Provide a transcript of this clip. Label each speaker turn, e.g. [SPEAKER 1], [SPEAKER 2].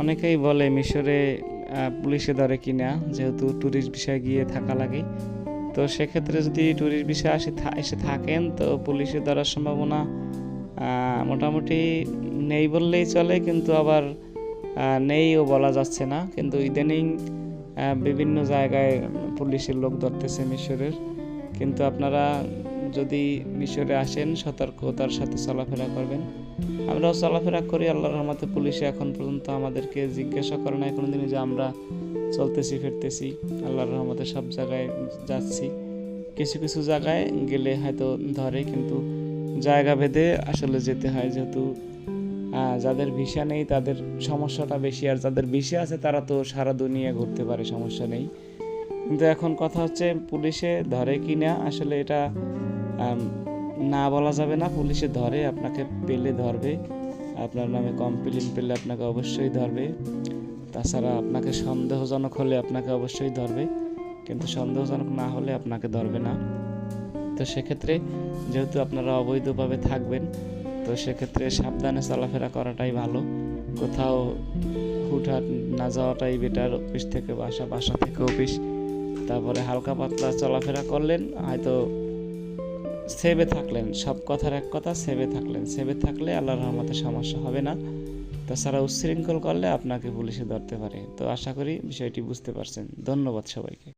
[SPEAKER 1] অনেকেই বলে মিশরে পুলিশে ধরে কিনা, যেহেতু ট্যুরিস্ট বিষয়ে গিয়ে থাকা লাগে। তো সেক্ষেত্রে যদি ট্যুরিস্ট বিষয়ে আসে এসে থাকেন, তো পুলিশে ধরার সম্ভাবনা মোটামুটি নেই বললেই চলে, কিন্তু আবার নেইও বলা যাচ্ছে না। কিন্তু ইদানিং বিভিন্ন জায়গায় পুলিশের লোক ধরতেছে মিশরের। কিন্তু আপনারা যদি মিশরে আসেন, সতর্কতার সাথে চলাফেরা করবেন। আমরাও চলাফেরা করি, আল্লাহর রহমতে পুলিশে এখন পর্যন্ত আমাদেরকে জিজ্ঞাসা করে না কোনোদিনই যে আমরা চলতেছি, ফিরতেছি। আল্লাহর রহমতে সব জায়গায় যাচ্ছি। কিছু কিছু জায়গায় গেলে হয়তো ধরে, কিন্তু জায়গা ভেদে আসলে যেতে হয় যেহেতু যাদের ভিসা নেই তাদের সমস্যাটা বেশি। আর যাদের ভিসা আছে তারা তো সারা দুনিয়া ঘুরতে পারে, সমস্যা নেই। কিন্তু এখন কথা হচ্ছে পুলিশে ধরে কি না আসলে এটা না বলা যাবে না, পুলিশে ধরে, আপনাকে পেলে ধরবে। আপনার নামে কমপ্লেন পেলে আপনাকে অবশ্যই ধরবে। তাছাড়া আপনাকে সন্দেহজনক হলে আপনাকে অবশ্যই ধরবে। কিন্তু সন্দেহজনক না হলে আপনাকে ধরবে না। তো সেক্ষেত্রে যেহেতু আপনারা অবৈধভাবে থাকবেন, তো সেক্ষেত্রে সাবধানে চলাফেরা করাটাই ভালো। কোথাও হুটহাট না যাওয়াটাই বেটার অফিস থেকে বাসা বাসা থেকে অফিস তারপরে হালকা পাতলা চলাফেরা করলেন, হয়তো সেভে থাকলেন, সব কথার এক কথা সেবে থাকলেন। সেবে থাকলে আল্লাহর রহমতে সমস্যা হবে না। তাছাড়া উচ্ছৃঙ্খল করলে আপনাকে পুলিশে ধরতে পারে। তো আশা করি বিষয়টি বুঝতে পারছেন। ধন্যবাদ সবাইকে।